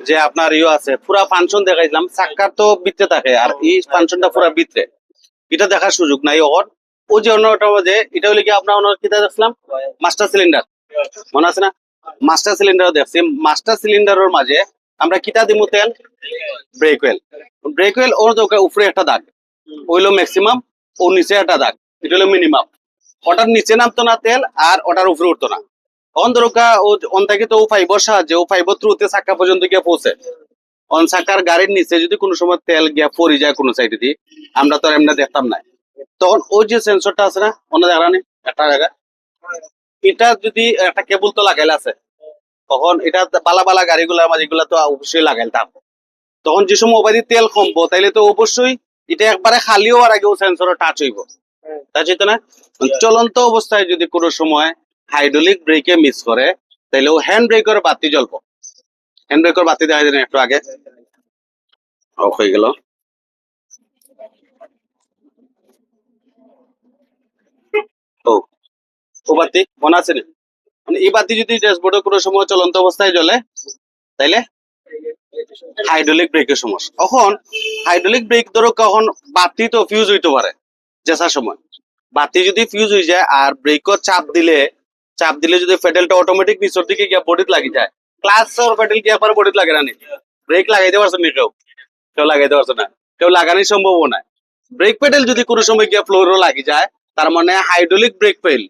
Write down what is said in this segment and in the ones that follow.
যে আপনার ইয়ে আছে, পুরা ফাংশন দেখাইছিলাম চাক্কার তো ভিতরে থাকে, আর এই ফাংশনটা পুরা ভিতরে। এটা দেখার সুযোগ নাই ওর ও যে অন্যটা যে, এটা হলে কি আপনার অন্য কিতা দেখলাম মাস্টার সিলিন্ডার মনে আছে না? মাস্টার সিলিন্ডার দেখছি। মাস্টার সিলিন্ডারের মাঝে আমরা কিতা দিমু তেল? ব্রেক ওয়েল ব্রেক ওয়েল ওর দোকান উপরে একটা দাগ। ওইলো ম্যাক্সিমাম ওর নিচে একটা দাগ। এটা হলো মিনিমাম ওটার নিচে নামতো না তেল, আর ওটার উপরে উঠতো না। অন দরকা ও অন থেকে তো ও ফাইবর সাহায্যে ও ফাইবর থ্রুতে চাক্কা পর্যন্ত পৌঁছে। অন চাকার গাড়ির নিচে যদি কোনো সময় তেল গিয়া যায় কোনো সাইডে দিয়ে, আমরা তো এমনি দেখতাম না। তখন ওই যে সেন্সরটা আছে না অন্য জায়গা নেই? একটা জায়গা? এটা যদি একটা কেবল তো লাগাইলে আছে। তখন এটা বালা বালা গাড়িগুলা মাঝে এগুলা তো অবশ্যই লাগাইতাম। তখন যে সময় ওবাদি তেল কমবো, তাইলে তো অবশ্যই এটা একবারে খালি হওয়ার আগেও সেন্সর টাচ হইব। হইতো না চলন্ত অবস্থায় যদি কোনো সময় হাইড্রোলিক ব্রেকে মিস করে তাহলে ও হ্যান্ড ব্রেকের বাতি জ্বলবো। হ্যান্ড ব্রেকের বাতি দেখা যায় একটু আগে। অফ হয়ে গেল। ও মনে এই বাতি যদি কোনো চলন্ত জ্বলে, তাইলে ব্রেক ফিউজ সময়। বাতি যদি ফিউজ যায় চাপ দিলে চাপ দিলে যদি ফেডেলটা অটোমেটিক নিচের দিকে গিয়ে বডিত লাগি যায়। ক্লাস আর ফেডেল কি একবার বডিত লাগে না ব্রেক লাগাইতে পারছে না কেউ? কেউ লাগাইতে পারছে না। কেউ লাগানোর সম্ভাবনা ব্রেক পেডেল যদি কোনো সময় গিয়ে ফ্লোরও লাগি যায়, তার মানে হাইড্রোলিক ব্রেক ফেল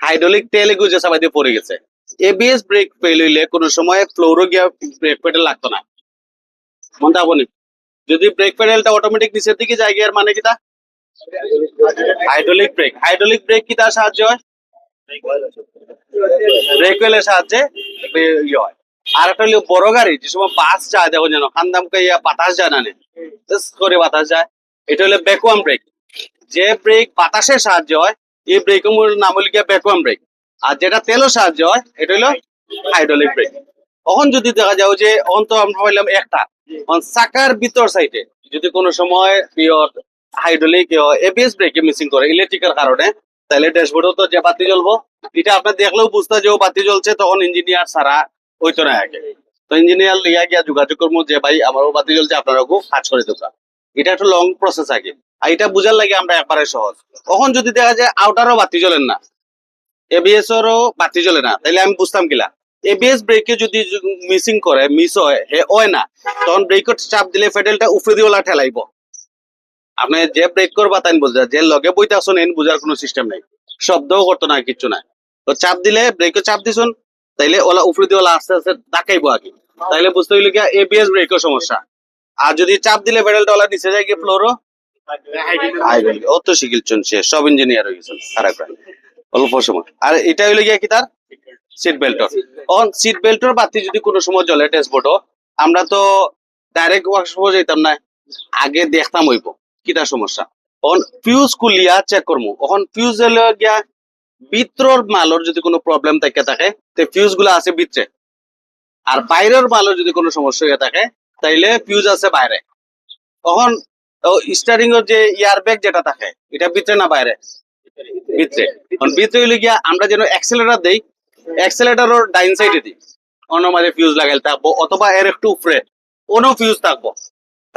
হাইড্রোলিক তেলে গুজে সবাই দিয়ে পড়ে গেছে। এবিএস ব্রেক ফেল হইলে কোনো সময় ফ্লোরও গিয়া ব্রেক পেডেল লাগতো না। মনটা বলি যদি ব্রেক পেডেলটা অটোমেটিক নিচের দিকে যায় গিয়ার মানে কিটা হাইড্রোলিক ব্রেক হাইড্রোলিক ব্রেক কি তার সাহায্য হয়? সাহায্যে ইয়ে হয়। আর একটা হলো বড় গাড়ি, যে সময় বাস যায়, দেখো যেন খান্দামকে ইয়া বাতাস যায় না করে বাতাস যায়। এটা হলো ব্রেক যে ব্রেক বাতাসের সাহায্য হয়, এই নাম ব্রেক আর যেটা তেলের সাহায্য হয়, এটা হলো হাইড্রোলিক ব্রেক তখন যদি দেখা যাও যে অন তো আমরা পাইলাম একটা চাকার ভিতর সাইডে যদি কোনো সময় হাইড্রোলিক এবিএস ব্রেকে মিসিং করে ইলেকট্রিক্যাল কারণে, তাহলে ড্যাশবোর্ডও তো যে বাতি জ্বলবো এটা আপনার দেখলেও বুঝতে যে ও বাতি জ্বলছে, তখন ইঞ্জিনিয়ার ছাড়া হইতো না আগে। তো ইঞ্জিনিয়ার লিয়া গিয়া যোগাযোগ করব যে, ভাই, আমারও বাতি জ্বলছে আপনারা খুব কাজ করে দোকান এটা একটু লং প্রসেস আগে। আর এটা বুঝার লাগে আমরা একবারে সহজ। তখন যদি দেখা যায় আউটারও বাতি জ্বলেন না এবিএস এরও বাতি জ্বলে না তাহলে আমি বুঝতাম কিলা। এবিএস ব্রেকে যদি মিসিং করে মিস হয়, হে, হয় না, তখন ব্রেকর চাপ দিলে ফেডেলটা উপরে দিয়ে ওলা ঠেলাইব। আপনি যে ব্রেক করবা তাই বুঝা যে লগে বইতে আসুন, এন বুঝার কোনো সিস্টেম নাই। শব্দও করতো না কিচ্ছু নাই তো চাপ দিলে ব্রেকে চাপ দিছুন, তাইলে ওলা উপরে দিয়ে ওলা আস্তে আস্তে ডাকাইবো আগে। তাইলে বুঝতে হইলে কি এবিএস ব্রেকের সমস্যা। আর যদি চাপ দিলে ফেডেলটা ওলা নিচে যায় গিয়ে ফ্লোরও ও? তো শিখিল চলছে সব ইঞ্জিনিয়ার হয়ে গেছেন খারাপ অল্প সময়। আর এটা হইলে গিয়া কি তার? সিট বেল্টর অন সিট বেল্টর বাতি যদি কোনো সময় জ্বলে ড্যাশবোর্ডও আমরা তো ডাইরেক্ট ওয়ার্কশপে যেতাম না, আগে দেখতাম হইব। কিটা সমস্যা? অন ফিউজ কুলিয়া চেক করব এখন ফিউজ গিয়া ভিতরর মালর যদি কোনো প্রবলেম থাকে থাকে তে ফিউজগুলা আছে ভিতরে আর বাইরের মালর যদি কোনো সমস্যা থাকে, তাইলে ফিউজ আছে বাইরে তখন স্টারিং এর যে ইয়ার ব্যাগ যেটা থাকে, এটা ভিতরে না বাইরে ভিতরে ভিতরে হইলে গিয়া আমরা যেন অ্যাক্সেলেটার দেই অ্যাক্সেলেটারর ডাইন সাইডে দিই অন্য মাঝে ফিউজ লাগাইলে থাকব অথবা এর একটু উপরে কোনো ফিউজ থাকব।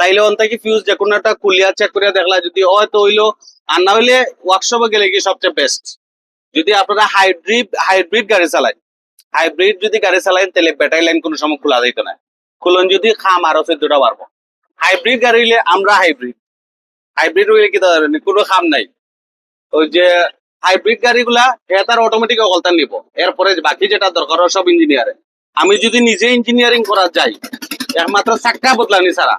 তাইলে অন থেকে ফিউজ যে কোনো একটা কুলিয়া চেক করিয়া দেখলা যদি হয়তো হইল, আর না হইলে ওয়ার্কশপে গেলে কি সবচেয়ে বেস্ট যদি আপনারা হাইব্রিড হাইব্রিড গাড়ি চালায় হাইব্রিড যদি গাড়ি চালায় তাহলে ব্যাটারি লাইন কোনো সময় খোলা যাইতো না। খুলন যদি খাম আরও চোদ্দটা পারব হাইব্রিড গাড়ি হইলে আমরা হাইব্রিড হাইব্রিড হইলে কি ধরেন কোনো খাম নাই। ওই যে হাইব্রিড গাড়িগুলা তার অটোমেটিক অকলতান নিব। এরপরে বাকি যেটা দরকার হয় সব ইঞ্জিনিয়ারে আমি যদি নিজে ইঞ্জিনিয়ারিং করা যাই, একমাত্র চাক্কা বদলানি ছাড়া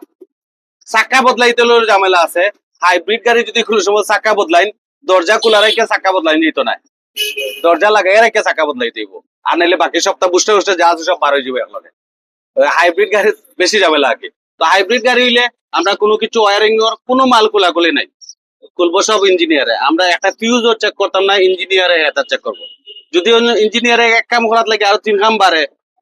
চাক্কা বদলাইতে হলেও ঝামেলা আছে। হাইব্রিড গাড়ি যদি কোনো সময় চাক্কা বদলাইন। দরজা খোলা রেখে চাক্কা বদলাই নিত না দরজা লাগাই রেখে চাক্কা বদলাই দিব আর নাইলে বাকি সপ্তাহ বুঝতে বুঝতে যা আছে সব বার হয়ে যাবে একলগে। হাইব্রিড গাড়ি বেশি ঝামেলা আগে। তো হাইব্রিড গাড়ি হইলে আমরা কোনো কিছু ওয়ারিং এর কোনো মাল কোলাকুলি নাই। খুলবো সব ইঞ্জিনিয়ারে। আমরা একটা ফিউজ চেক করতাম না, ইঞ্জিনিয়ারে এটা চেক করব। যদি ইঞ্জিনিয়ারে এক কাম করার লাগে আর তিন কাম বাড়ে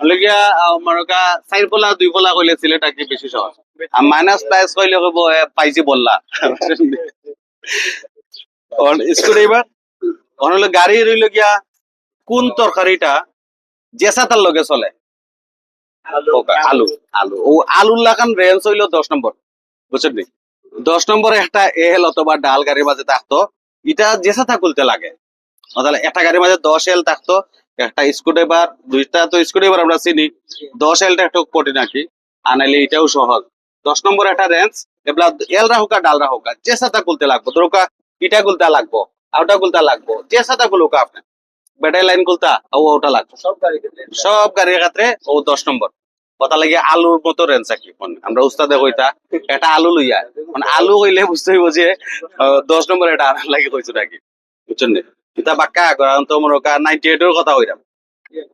হলগিয়া মরকা চার ফলা দুই ফলা কইলে সিলেটা কি বেশি সহজ আর মাইনাস প্লাস কইলে কইব পাইছি বললা। স্কুট এবার হলো গাড়ি রইল গিয়া কোন তরকারিটা জেসা তার লগে চলে? আলু। আলু ও আলুর লাগান রেঞ্জ হইল দশ নম্বর বুঝছেন নি? দশ নম্বরে একটা এল অথবা ডাল গাড়ির মাঝে থাকতো এটা জেসা থাকুলতে লাগে। তাহলে একটা গাড়ির মাঝে দশ এল থাকতো একটা স্কুড্রাইভার দুইটা তো স্কুড্রাইভার আমরা চিনি। দশ এলটা একটু কঠিন নাকি? আনাইলে এটাও সহজ। দশ নম্বর একটা রেঞ্জ এবার এল রাহুকা ডাল রাহুকা জেসা থাকুলতে লাগবো ধরুকা ইটা গুলতা লাগবো আউটা গুলতা লাগবো যে জেসা থাকুলুকা আপনি। ব্যাটারি লাইন গুলতা ও ওটা লাগবো। সব গাড়ি সব গাড়ির ক্ষেত্রে ও দশ নম্বর। কথা লাগে আলুর মতো রেঞ্জ আর কি আমরা উস্তাদে কইতা এটা আলু লইয়া। মানে আলু কইলে বুঝতে হইব যে দশ নম্বর এটা আনার লাগে কইছো নাকি বুঝছেন নি? এটা বাক্কা তো মনে নাইনটি কথা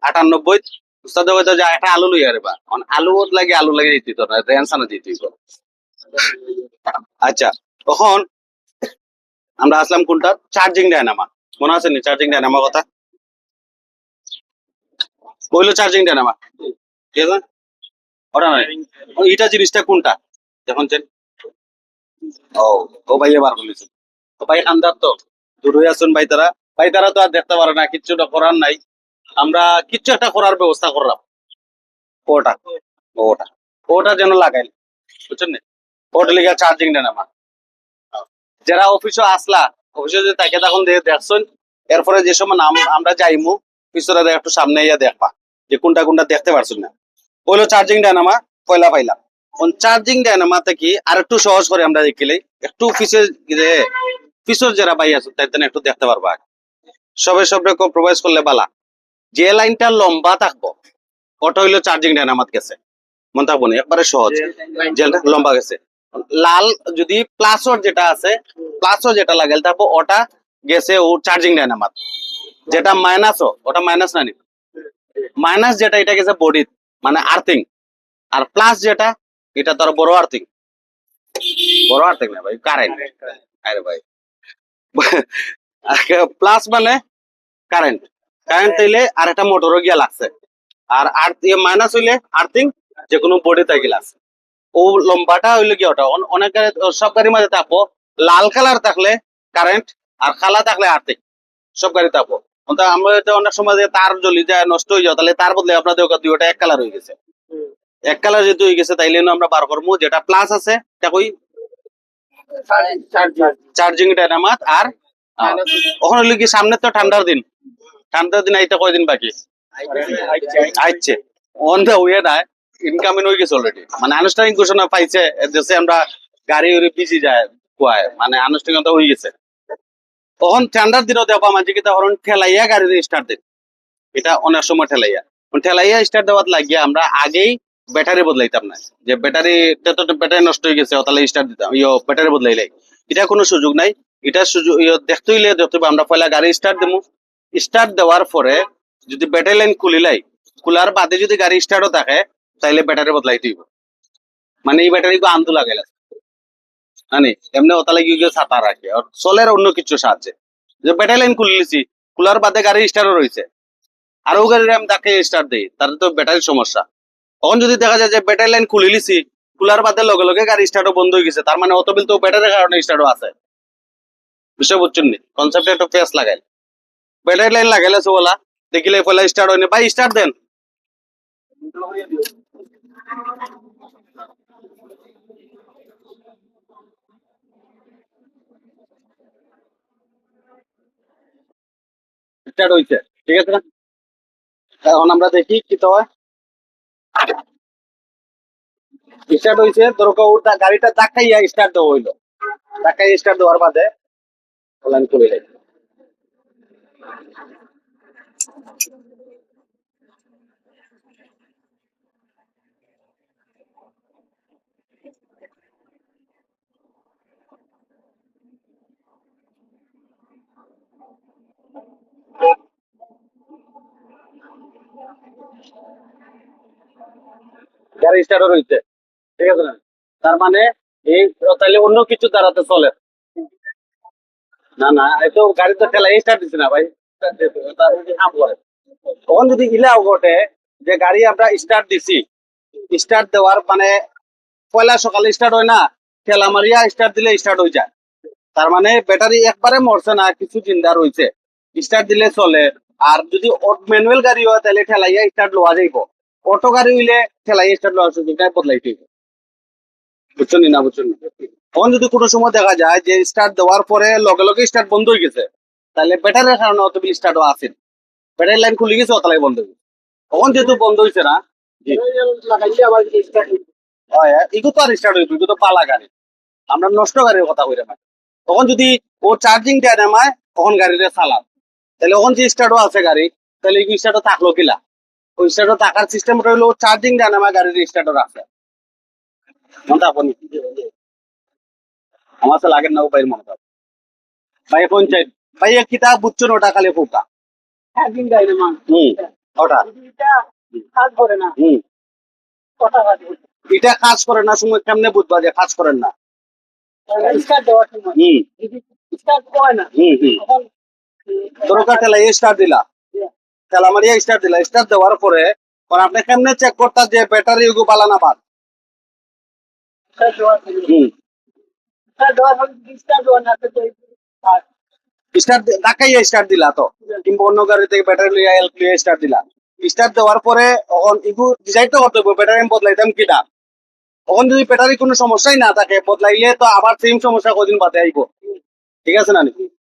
আটানব্বই, উস্তাদে যে, একটা আলু লইয়া রে বা। মানে আলু লাগে আলু লাগে দিত না আচ্ছা তখন আমরা আসলাম কোনটা? Charging dynamo. মনে আছে নি চার্জিং ডায়নামা কথা? কইলো চার্জিং ডায়নামা। ঠিক আছে? ওটা নয় এটা জিনিসটা কোনটা? দেখুন ও ও ভাই এবার বলেছে। তো ভাই খান্দার তো। দূরে আসুন ভাই তারা। ভাই, তারা তো আর দেখতে পারে না, কিচ্ছু তো করার নাই। আমরা কিচ্ছু একটা করার ব্যবস্থা করলাম। ওটা ওটা ওটা যেন লাগাইল, বুঝছেন না? ওটা লিখে চার্জিং ডায়নামা যারা অফিসে আসলা অফিসে যদি তাকে তখন দেখছেন, এরপরে যে সময় নাম আমরা যাইমু, পিছনে একটু সামনে ইয়া দেখবা, যে কোনটা কোনটা দেখতে পারছেন না। বলল চার্জিং ডায়নামা পয়লা পাইলাম। চার্জিং ডায়নামাতে কি, আর একটু সহজ করে আমরা দেখিলে, একটু পিছের পিছর যারা বাই আছে, তাই একটু দেখতে পারবা। সবে সবে কম্প্রোমাইজ করলে বালা। যে লাইনটা লম্বা থাকব ওটা হইল চার্জিং ডায়নামাত গেছে। মন থাকব না একবারে সহজ। যেটা লম্বা গেছে। লাল যদি প্লাসর যেটা আছে প্লাসও যেটা লাগাল তারপর ওটা গেছে ও চার্জিং ডায়নামাত যেটা মাইনাসও ওটা মাইনাস না নি মাইনাস যেটা এটা গেছে বডি মানে আর্থিং আর প্লাস যেটা এটা তোর বড় আর্থিং বড় আর্থিং না ভাই কারেন্ট আরে ভাই। প্লাস মানে কারেন্ট কারেন্ট হইলে আর একটা মোটরও গিয়া লাগছে। আর মাইনাস হইলে আর্থিং যে কোনো বডি তাই লাগছে। ও লম্বাটা হইলে কি ওটা? অনেক গাড়ি সব গাড়ির মাঝে থাকব লাল কালার থাকলে কারেন্ট আর খালা থাকলে আর্থিং সব গাড়ি থাকব। আমরা এটা অনেক সময় যে তার জ্বলি যায় নষ্ট হয়ে যায় তাহলে তার বদলে আপনাদের দুইটা এক কালার হয়ে গেছে। এক কালার যেহেতু হয়ে গেছে তাইলে আমরা বার করব। যেটা প্লাস আছে এটা কই চার্জিং ডায়নামাত আর ওখানে হইল কি সামনে তো ঠান্ডার দিন। ঠান্ডার দিন আইতে কয়দিন বাকি? আইছে। অন দা ওয়ে না ইনকামিং হয়ে গেছে অলরেডি মানে আনুষ্ঠানিক ঘোষণা পাইছে দেশে আমরা গাড়ি উড়ে পিছি যায় কুয়ায়। মানে আনুষ্ঠানিকতা হয়ে গেছে। তখন ঠান্ডার দিনও দেওয়া মাঝে কি তখন ঠেলাইয়া গাড়ি স্টার্ট দিন। এটা অনেক সময় ঠেলাইয়া। ঠেলাইয়া স্টার্ট দেওয়ার লাগিয়ে আমরা আগেই ব্যাটারি বদলাইতাম না। যে ব্যাটারি ব্যাটারি নষ্ট হয়ে গেছে তাহলে স্টার্ট দিতাম। ইয়ো ব্যাটারি বদলাইলাই। এটা কোনো সুযোগ নাই। এটা সুযোগ দেখতে হইলে হবে, আমরা পয়লা গাড়ি স্টার্ট দেবো। স্টার্ট দেওয়ার পরে যদি ব্যাটারি লাইন খুলিলাই খোলার বাদে যদি গাড়ি স্টার্টও থাকে, তাইলে ব্যাটারি বদলাই দিব। মানে এই ব্যাটারি গো আন্দু লাগাই মানে এমনি ওতা লাগি গিয়ে ছাতা রাখে, আর চলের অন্য কিছু সাহায্যে। যে ব্যাটারি লাইন খুলিছি খোলার বাদে গাড়ি স্টার্টও রয়েছে আরও গাড়ির আমি তাকে স্টার্ট দিই, তার তো ব্যাটারির সমস্যা। তখন যদি দেখা যায় যে ব্যাটারি লাইন খুলে লিছি, খোলার বাদে লগে লগে গাড়ি স্টার্টও বন্ধ হয়ে গেছে, তার মানে অত বিল তো ব্যাটারির কারণে স্টার্টও আছে। বিষয় বুঝছেন নি? কনসেপ্টে একটু ফেস লাগাই। ব্যাটারি লাইন লাগাইলে বলা। দেখিলে পয়লা স্টার্ট হয়নি ভাই স্টার্ট দেন। স্টার্ট হইছে। ঠিক আছে এখন আমরা দেখি কি তো স্টার্ট হইছে। ধরো গাড়িটা ধাক্কাইয়া স্টার্ট দেওয়া হইল। ধাক্কাইয়া স্টার্ট দেওয়ার বাদে লাইন খুলে যায় গাড়ি ঠিক আছে না? তার মানে এই তাহলে অন্য কিছু দ্বারাতে চলে। না না, এই তো গাড়ি তো ঠেলা স্টার্ট দিচ্ছে না ভাই। তখন যদি ইলাও ঘটে যে গাড়ি আমরা স্টার্ট দিছি স্টার্ট দেওয়ার মানে পয়লা সকালে স্টার্ট হয় না, ঠেলা মারিয়া স্টার্ট দিলে স্টার্ট হয়ে যায়। তার মানে ব্যাটারি একবারে মরছে না, কিছু চিন্তা রয়েছে। স্টার্ট দিলে চলে, আর যদি ম্যানুয়াল গাড়ি হয়, তাহলে ঠেলাইয়া স্টার্ট লওয়া যাইব। অটো গাড়ি হইলে ঠেলাইয়া স্টার্ট লওয়ার সুযোগটা বদলাইতে হইব। বুঝছ নি না বুঝছ নি? তখন যদি কোনো সময় দেখা যায় যে স্টার্ট দেওয়ার পরে লগে লগে স্টার্ট বন্ধ হয়ে গেছে তাহলে ব্যাটারির কারণে অত বিল স্টার্ট আছে ব্যাটারি লাইন খুলে গেছে অতলাই বন্ধ হয়ে গেছে। তখন যেহেতু বন্ধ হয়েছে না জি। হয়, তো আর স্টার্ট হইব এগুলো তো পালা গাড়ি। আমরা নষ্ট গাড়ির কথা কইরা না তখন যদি ও চার্জিং দেয় নামায় তখন গাড়িটা চালাম তাহলে ওখান যে স্টার্টও আছে গাড়ি তাহলে এই স্টার্টও থাকল কিলা? ওই স্টার্টও থাকার সিস্টেমটা হলো চার্জিং দেয় নামায় গাড়ির স্টার্টও আছে আপনি আমার তো লাগে না ভাইয়ের মনে থাকে ভাই পঞ্চায়েত ভাই কিতাব বুঝছ না ওটা খালি ফুকা হুম ওটা হুম। এটা কাজ করে না সময় কেমনে বুঝবা যে কাজ করেন না? হুম। হুম হুম। দরকার ঠেলা এই স্টার্ট দিলা? ঠেলা মারিয়া স্টার্ট দিলা। স্টার্ট দেওয়ার পরে আপনি কেমনে চেক করতা যে ব্যাটারি ওগু পালা না বাদ? হুম। স্টার্ট ধাক্কাইয়া স্টার্ট দিলা তো। কিংবা অন্য গাড়ি থেকে ব্যাটারি লইয়া হেল্প লইয়া স্টার্ট দিলা। স্টার্ট দেওয়ার পরে তখন ইগু ডিসাইড তো করতে হবে ব্যাটারি আমি বদলাইতাম কিনা তখন যদি ব্যাটারি কোনো সমস্যাই না থাকে, বদলাইলে তো আবার সেম সমস্যা কদিন বাদে আইব। ঠিক আছে না?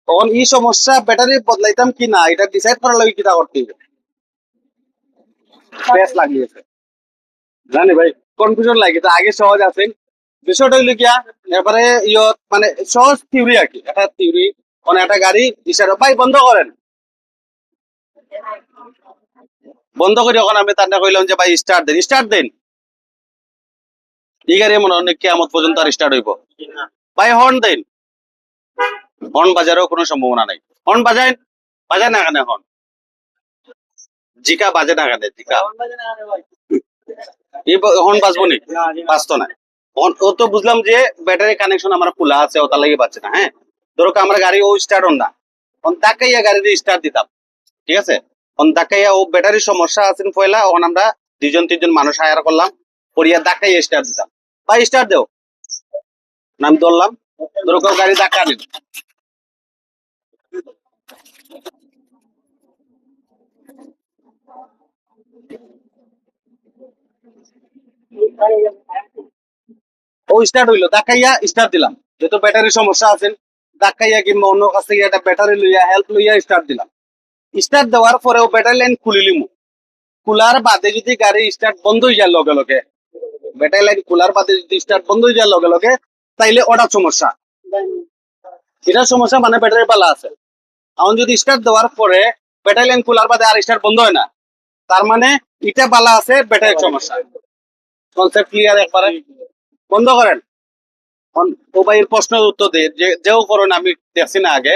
তখন এই সমস্যা ব্যাটারি বদলাইতাম কি না, এটা ডিসাইড করার লাগে কিটা করতে হবে। বেশ লাগিয়েছে জানি ভাই কনফিউশন লাগে তো আগে সহজ আছে। বিষয়টা হইল গিয়া, এবারে ইয়ত মানে সহজ থিওরি আর কি। একটা থিওরি মানে একটা গাড়ি ইশারা ভাই বন্ধ করেন। বন্ধ করে যখন আমি তান্ডা কইলাম যে ভাই স্টার্ট দেন স্টার্ট দেন। এই গাড়ি মনে অনেক কেমত পর্যন্ত আর স্টার্ট হইব। ভাই হর্ন দেন। হর্ন বাজারেও কোনো সম্ভাবনা নাই। হর্ন বাজায় বাজায় না কেন হর্ন জিকা বাজে না কেন জিকা? হর্ন বাজবো নি? বাজতো না। ও তো বুঝলাম যে ব্যাটারি কানেকশন আমার খোলা আছে, ও তার লাগে বাজছে না হ্যাঁ? ধরো আমার গাড়ি ও স্টার্ট হন না। তখন তাকাইয়া গাড়ির স্টার্ট দিতাম, ঠিক আছে? তখন তাকাইয়া ও ব্যাটারির সমস্যা আছে পয়লা তখন আমরা দুজন তিনজন মানুষ হায়ার করলাম, করিয়া দাকাইয়া স্টার্ট দিতাম। ভাই স্টার্ট দেও। নাম ধরলাম, ধরো কেউ গাড়ি ধাক্কা দিল। ও স্টার্ট হইল ধাক্কাইয়া স্টার্ট দিলাম। যেহেতু ব্যাটারির সমস্যা আছে ধাক্কাইয়া কিংবা অন্য কাছ থেকে একটা ব্যাটারি লইয়া হেল্প লইয়া স্টার্ট দিলাম। স্টার্ট দেওয়ার পরে ও ব্যাটারি লাইন খুলিলিমু খোলার বাদে যদি গাড়ি স্টার্ট বন্ধ হয়ে যায় লগে লগে ব্যাটারি লাইন খোলার বাদে যদি স্টার্ট বন্ধ হয়ে যায় লগে লগে, তাইলে ওটা সমস্যা। এটা সমস্যা মানে ব্যাটারি পালা আছে। এখন যদি স্টার্ট দেওয়ার পরে ব্যাটারি লাইন খোলার বাদে আর স্টার্ট বন্ধ হয় না, তার মানে এটা বালা আছে ব্যাটারির সমস্যা। কনসেপ্ট ক্লিয়ার একবারে? বন্ধ করেন। ভাইয়ের প্রশ্নের উত্তর দিয়ে যেও করেন আমি দেখছি না আগে।